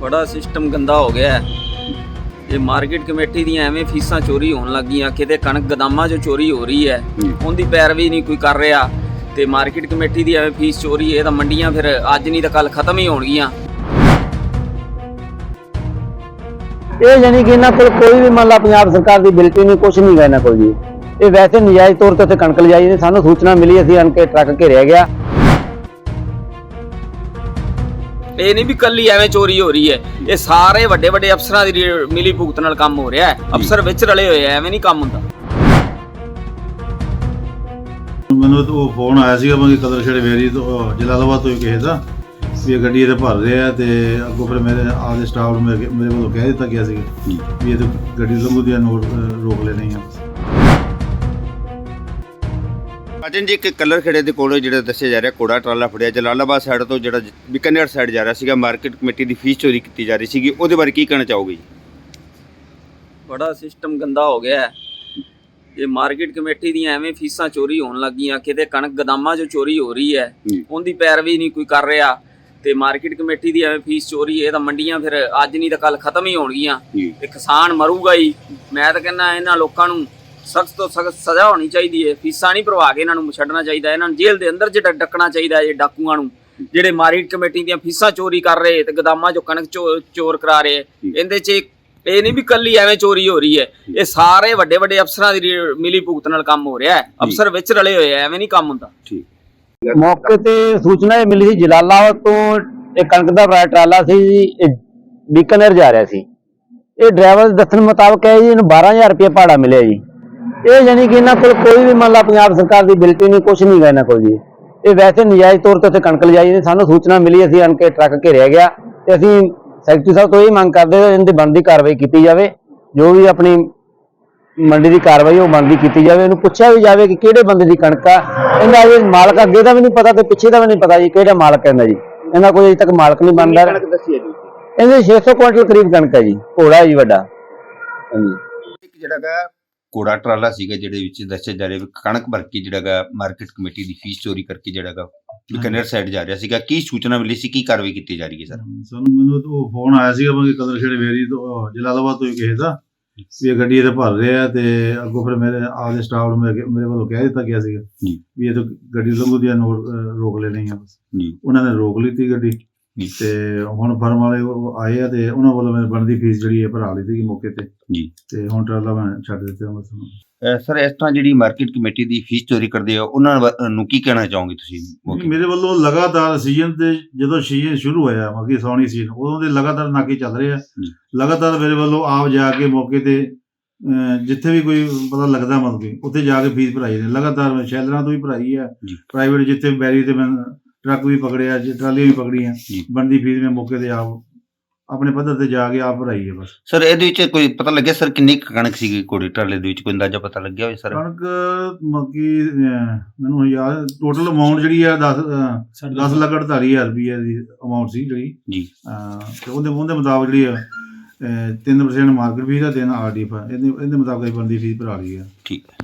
ਬੜਾ ਸਿਸਟਮ ਗੰਦਾ ਹੋ ਗਿਆ ਹੈ। ਇਹ ਮਾਰਕੀਟ ਕਮੇਟੀ ਦੀਆਂ ਐਵੇਂ ਫੀਸਾਂ ਚੋਰੀ ਹੋਣ ਲੱਗੀਆਂ ਕਿਤੇ ਕਣਕ ਗਦਾਮਾਂ 'ਚੋਂ ਚੋਰੀ ਹੋ ਰਹੀ ਹੈ। ਉਹਦੀ ਪੈਰਵੀ ਨਹੀਂ ਕੋਈ ਕਰ ਰਿਹਾ ਤੇ ਮਾਰਕੀਟ ਕਮੇਟੀ ਦੀ ਐਵੇਂ ਫੀਸ ਚੋਰੀ ਇਹ ਤਾਂ ਮੰਡੀਆਂ ਫਿਰ ਅੱਜ ਨਹੀਂ ਤਾਂ ਕੱਲ ਖਤਮ ਹੀ ਹੋਣਗੀਆਂ। ਇਹ ਜਾਨੀ ਕਿ ਇਹਨਾਂ ਕੋਲ ਕੋਈ ਵੀ ਮੰਨ ਲਾ ਪੰਜਾਬ ਸਰਕਾਰ ਦੀ ਬਿਲਟੀ ਨਹੀਂ ਕੁਝ ਨਹੀਂ ਗਾ ਇਹਨਾਂ ਕੋਲ ਜੀ। ਇਹ ਵੈਸੇ ਨਜਾਇਜ਼ ਤੌਰ ਤੇ ਉੱਥੇ ਕਣਕ ਲਿਜਾਈ ਨੇ ਸਾਨੂੰ ਸੂਚਨਾ ਮਿਲੀ ਅਸੀਂ ਅਣ ਕੇ ਟਰੱਕ ਘੇਰਿਆ ਗਿਆ। ਇਹ ਨਹੀਂ ਵੀ ਕੱਲੀ ਐਵੇਂ ਚੋਰੀ ਹੋ ਰਹੀ ਹੈ। ਇਹ ਸਾਰੇ ਵੱਡੇ ਵੱਡੇ ਅਫਸਰਾਂ ਦੀ ਮਿਲੀ ਭੁਗਤ ਨਾਲ ਕੰਮ ਹੋ ਰਿਹਾ ਹੈ। ਅਫਸਰ ਵਿੱਚ ਰਲੇ ਹੋਏ ਐਵੇਂ ਨਹੀਂ ਕੰਮ ਹੁੰਦਾ। ਮੈਨੂੰ ਉਹ ਫੋਨ ਆਇਆ ਸੀਗਾ ਮੈਂ ਕਦਰ ਛੜੇ ਵੇਰੀ ਤੋਂ ਜਲਾਲਾਬਾਦ ਤੋਂ ਹੀ ਕਿਸੇ ਦਾ ਵੀ ਇਹ ਗੱਡੀ ਇਹਦੇ ਭਰ ਰਹੇ ਆ ਤੇ ਅੱਗੋਂ ਫਿਰ ਮੇਰੇ ਆਪਦੇ ਸਟਾਫ ਨੂੰ ਮੇਰੇ ਵੱਲੋਂ ਕਹਿ ਦਿੱਤਾ ਗਿਆ ਸੀ ਵੀ ਇਹ ਤਾਂ ਗੱਡੀ ਲੰਘੂ ਦੀਆਂ ਨੋਟ ਰੋਕ ਲੈਣੀ ਆ। ਅਜਨ ਜੀ ਇੱਕ ਕਲਰ ਖੇੜੇ ਦੇ ਕੋਲ ਜਿਹੜਾ ਦੱਸਿਆ ਜਾ ਰਿਹਾ ਕੋੜਾ ਟਰਾਲਾ ਫੜਿਆ ਜਲਾਲਾਬਾਦ ਸਾਈਡ ਤੋਂ ਜਿਹੜਾ ਬਿਕਨੇਰ ਸਾਈਡ ਜਾ ਰਿਹਾ ਸੀਗਾ ਮਾਰਕੀਟ ਕਮੇਟੀ ਦੀ ਫੀਸ ਚੋਰੀ ਕੀਤੀ ਜਾ ਰਹੀ ਸੀਗੀ ਉਹਦੇ ਬਾਰੇ ਕੀ ਕਹਿਣਾ ਚਾਹੋਗੇ ਜੀ? ਬੜਾ ਸਿਸਟਮ ਗੰਦਾ ਹੋ ਗਿਆ ਹੈ। ਇਹ ਮਾਰਕੀਟ ਕਮੇਟੀ ਦੀਆਂ ਐਵੇਂ ਫੀਸਾਂ ਚੋਰੀ ਹੋਣ ਲੱਗੀਆਂ ਕਿਤੇ ਕਣਕ ਗਦਾਮਾਂ 'ਚੋਂ ਚੋਰੀ ਹੋ ਰਹੀ ਹੈ ਜੀ। ਉਹਦੀ ਪੈਰਵੀ ਨਹੀਂ ਕੋਈ ਕਰ ਰਿਹਾ ਤੇ ਮਾਰਕੀਟ ਕਮੇਟੀ ਦੀ ਐਵੇਂ ਫੀਸ ਚੋਰੀ ਇਹ ਤਾਂ ਮੰਡੀਆਂ ਫਿਰ ਅੱਜ ਨਹੀਂ ਤਾਂ ਕੱਲ ਖਤਮ ਹੀ ਹੋਣਗੀਆਂ ਜੀ। ਤੇ ਕਿਸਾਨ ਮਰੂਗਾ ਹੀ। ਮੈਂ ਤਾਂ ਕਹਿੰਦਾ ਇਹਨਾਂ ਲੋਕਾਂ ਨੂੰ ਸਖਤ ਤੋਂ ਸਖਤ ਸਜ਼ਾ ਹੋਣੀ ਚਾਹੀਦੀ ਹੈ। ਫੀਸਾਂ ਨਹੀਂ ਭਰਵਾ ਕੇ ਇਹਨਾਂ ਨੂੰ ਛੱਡਣਾ ਚਾਹੀਦਾ। ਇਹਨਾਂ ਨੂੰ ਜੇਲ੍ਹ ਦੇ ਅੰਦਰ ਜਿਹੜਾ ਡੱਕਣਾ ਚਾਹੀਦਾ ਇਹ ਡਾਕੂਆਂ ਨੂੰ ਜਿਹੜੇ ਮਾਰਕੀਟ ਕਮੇਟੀ ਦੀਆਂ ਫੀਸਾਂ ਚੋਰੀ ਕਰ ਰਹੇ ਤੇ ਗਦਾਮਾਂ 'ਚੋਂ ਕਣਕ ਚੋਰ ਕਰਾ ਰਹੇ। ਇਹਦੇ 'ਚ ਇਹ ਨਹੀਂ ਵੀ ਕੱਲੀ ਐਵੇਂ ਚੋਰੀ ਹੋ ਰਹੀ ਹੈ। ਇਹ ਸਾਰੇ ਵੱਡੇ ਵੱਡੇ ਅਫਸਰਾਂ ਦੀ ਮਿਲੀ ਭੁਗਤ ਨਾਲ ਕੰਮ ਹੋ ਰਿਹਾ ਹੈ। ਅਫਸਰ ਵਿੱਚ ਰਲੇ ਹੋਏ ਆ ਐਵੇਂ ਨਹੀਂ ਕੰਮ ਹੁੰਦਾ। ਠੀਕ। ਮੌਕੇ ਤੇ ਸੂਚਨਾ ਇਹ ਮਿਲੀ ਸੀ ਜਲਾਲਾਬਾਦ ਤੋਂ ਇਹ ਕਣਕ ਦਾ ਭਰਾ ਟਰਾਲਾ ਸੀ ਜੀ ਇਹ ਬੀਕਾਨੇਰ ਜਾ ਰਿਹਾ ਸੀ। ਇਹ ਡਰਾਈਵਰ ਦੇ ਦੱਸਣ ਮੁਤਾਬਕ ਹੈ ਜੀ ਇਹਨੂੰ 12000 ਰੁਪਏ ਭਾੜਾ ਮਿਲਿਆ ਜੀ। ਇਹ ਜਾਨੀ ਕਿ ਇਹਨਾਂ ਕੋਲ ਕੋਈ ਵੀ ਮੰਨ ਲਾ ਪੰਜਾਬ ਸਰਕਾਰ ਦੀ ਬਿਲਟੀ ਨਹੀਂ ਕੁਝ ਨਹੀਂ ਗਾ ਇਹਨਾਂ ਕੋਲ ਜੀ। ਇਹ ਵੈਸੇ ਨਜਾਇਜ਼ ਤੌਰ ਤੇ ਉੱਥੇ ਕਣਕ ਲਿਜਾਈ ਨੇ ਸਾਨੂੰ ਸੂਚਨਾ ਮਿਲੀ ਅਸੀਂ ਅਣ ਕੇ ਟਰੱਕ ਘੇਰਿਆ ਗਿਆ ਤੇ ਅਸੀਂ ਸੈਕਟਰੀ ਸਾਹਿਬ ਤੋਂ ਇਹ ਮੰਗ ਕਰਦੇ ਹਾਂ ਇਹਨਾਂ ਦੀ ਬਣਦੀ ਕਾਰਵਾਈ ਕੀਤੀ ਜਾਵੇ ਜੋ ਵੀ ਆਪਣੀ ਮੰਡੀ ਦੀ ਕਾਰਵਾਈ ਉਹ ਬਣਦੀ ਕੀਤੀ ਜਾਵੇ। ਇਹਨੂੰ ਪੁੱਛਿਆ ਵੀ ਜਾਵੇ ਕਿ ਕਿਹੜੇ ਬੰਦੇ ਦੀ ਕਣਕ ਆ ਇਹਦਾ ਇਹ ਮਾਲਕ ਅੱਗੇ ਦਾ ਵੀ ਨਹੀਂ ਪਤਾ ਤੇ ਪਿੱਛੇ ਦਾ ਵੀ ਨਹੀਂ ਪਤਾ ਜੀ ਕਿਹੜਾ ਮਾਲਕ ਇਹਦਾ ਜੀ। ਇਹਨਾਂ ਕੋਈ ਅਜੇ ਤੱਕ ਮਾਲਕ ਨਹੀਂ ਬਣਦਾ। ਕਣਕ ਦੱਸੀ ਹੈ ਜੀ ਇਹਦੇ 600 ਕੁਇੰਟਲ ਕਰੀਬ ਕਣਕ ਹੈ ਜੀ ਘੋੜਾ ਜੀ ਵੱਡਾ। ਹਾਂਜੀ। ਇੱਕ ਜਿਹੜਾ ਗਾ ਕੋੜਾ ਟਰਾਲਾ ਸੀਗਾ ਜਿਹਦੇ ਵਿੱਚ ਦੱਸਿਆ ਜਾ ਰਿਹਾ ਵੀ ਕਣਕ ਭਰ ਕੇ ਜਿਹੜਾ ਗਾ ਮਾਰਕੀਟ ਕਮੇਟੀ ਦੀ ਫੀਸ ਚੋਰੀ ਕਰਕੇ ਜਿਹੜਾ ਗਾ ਬਿਕਨੇਰ ਸਾਈਡ ਜਾ ਰਿਹਾ ਸੀਗਾ। ਕੀ ਸੂਚਨਾ ਮਿਲੀ ਸੀ? ਕੀ ਕਾਰਵਾਈ ਕੀਤੀ ਜਾ ਰਹੀ ਹੈ ਸਰ? ਸਾਨੂੰ ਮੈਨੂੰ ਤਾਂ ਉਹ ਫੋਨ ਆਇਆ ਸੀਗਾ ਮੈਂ ਕਦਰ ਛੜੇ ਵੇਰੀ ਤੋਂ ਜਲਾਲਾਬਾਦ ਤੋਂ ਕਿਸੇ ਦਾ ਵੀ ਇਹ ਗੱਡੀ ਇਹਦੇ ਭਰ ਰਹੇ ਆ ਤੇ ਅੱਗੋਂ ਫਿਰ ਮੇਰੇ ਆਪਦੇ ਸਟਾਫ ਨੂੰ ਮੇਰੇ ਮੇਰੇ ਵੱਲੋਂ ਕਹਿ ਦਿੱਤਾ ਗਿਆ ਸੀਗਾ। ਵੀ ਇਹ ਤਾਂ ਗੱਡੀ ਲੰਘੂ ਅਹ, ਰੋਕ ਲੈਣੀ ਆ ਬਸ। ਜੀ। ਉਹਨਾਂ ਨੇ ਰੋਕ ਲਈ ਗੱਡੀ। ਜੀ। ਤੇ ਹੁਣ ਫਰਮ ਵਾਲੇ ਆਏ ਆ ਤੇ ਉਹਨਾਂ ਵੱਲੋਂ ਮੈਨੂੰ ਬਣਦੀ ਫੀਸ ਜਿਹੜੀ ਹੈ ਭਰਾ ਲਈ ਸੀਗੀ ਮੌਕੇ ਤੇ। ਜੀ। ਤੇ ਹੁਣ ਟਰਾਲਾ ਮੈਂ ਛੱਡ ਦਿੱਤਾ ਬਸ ਸਰ ਇਸ ਤਰ੍ਹਾਂ ਜਿਹੜੀ ਮਾਰਕੀਟ ਕਮੇਟੀ ਦੀ ਫੀਸ ਚੋਰੀ ਕਰਦੇ ਆ ਉਹਨਾਂ ਨੂੰ ਕੀ ਕਹਿਣਾ ਚਾਹੋਗੇ ਤੁਸੀਂ ਮੇਰੇ ਵੱਲੋਂ ਲਗਾਤਾਰ ਸੀਜ਼ਨ ਤੇ ਜਦੋਂ ਸੀਜ਼ਨ ਸ਼ੁਰੂ ਹੋਇਆ ਮੱਕੀ ਸੌਣੀ ਸੀਜ਼ਨ ਉਦੋਂ ਦੇ ਲਗਾਤਾਰ ਨਾਕੇ ਚੱਲ ਰਹੇ ਆ। ਲਗਾਤਾਰ ਮੇਰੇ ਵੱਲੋਂ ਆਪ ਜਾ ਕੇ ਮੌਕੇ ਤੇ ਜਿੱਥੇ ਵੀ ਕੋਈ ਪਤਾ ਲੱਗਦਾ ਮਤਲਬ ਕਿ ਉੱਥੇ ਜਾ ਕੇ ਫੀਸ ਭਰਾਈ ਨੇ। ਲਗਾਤਾਰ ਮੈਂ ਸ਼ੈਲਰਾਂ ਤੋਂ ਵੀ ਭਰਾਈ ਆ। ਪ੍ਰਾਈਵੇਟ ਜਿੱਥੇ ਬੈਰੀ ਤੇ ਮੈਂ ਟਰੱਕ ਵੀ ਪਕੜਿਆ ਜੀ, ਟਰਾਲੀਆਂ ਵੀ ਪਕੜੀਆਂ ਜੀ। ਬਣਦੀ ਫੀਸ ਮੈਂ ਮੌਕੇ ਤੇ ਆਪ ਆਪਣੇ ਪੱਧਰ ਤੇ ਜਾ ਕੇ ਆਪ ਭਰਾਈ ਹੈ ਬਸ। ਸਰ ਇਹਦੇ ਵਿੱਚ ਕੋਈ ਪਤਾ ਲੱਗਿਆ ਸਰ ਕਿੰਨੀ ਕੁ ਕਣਕ ਸੀਗੀ ਕੋੜੇ ਟਰਾਲੇ ਦੇ ਵਿੱਚ? ਕੋਈ ਅੰਦਾਜ਼ਾ ਪਤਾ ਲੱਗਿਆ ਹੋਵੇ ਸਰ? ਕਣਕ ਮੱਕੀ ਅਹ, ਮੈਨੂੰ ਯਾਦ ਟੋਟਲ ਅਮਾਉਂਟ ਜਿਹੜੀ ਆ 10 10 ਲੱਖ। 48000 ਰੁਪਏ ਦੀ ਅਮਾਉਂਟ ਸੀ ਜਿਹੜੀ। ਜੀ। ਅਹ ਤੇ ਉਹਦੇ ਉਹਦੇ ਮੁਤਾਬਕ ਜਿਹੜੀ ਆ 3% ਮਾਰਕੀਟ ਫੀਸ ਆ 3 ਆਰਡੀਐਫ ਇਹਦੇ ਇਹਦੇ ਮੁਤਾਬਕ ਹੀ ਬਣਦੀ ਫੀਸ ਭਰਾ ਲਈ ਆ। ਠੀਕ। ਹੈ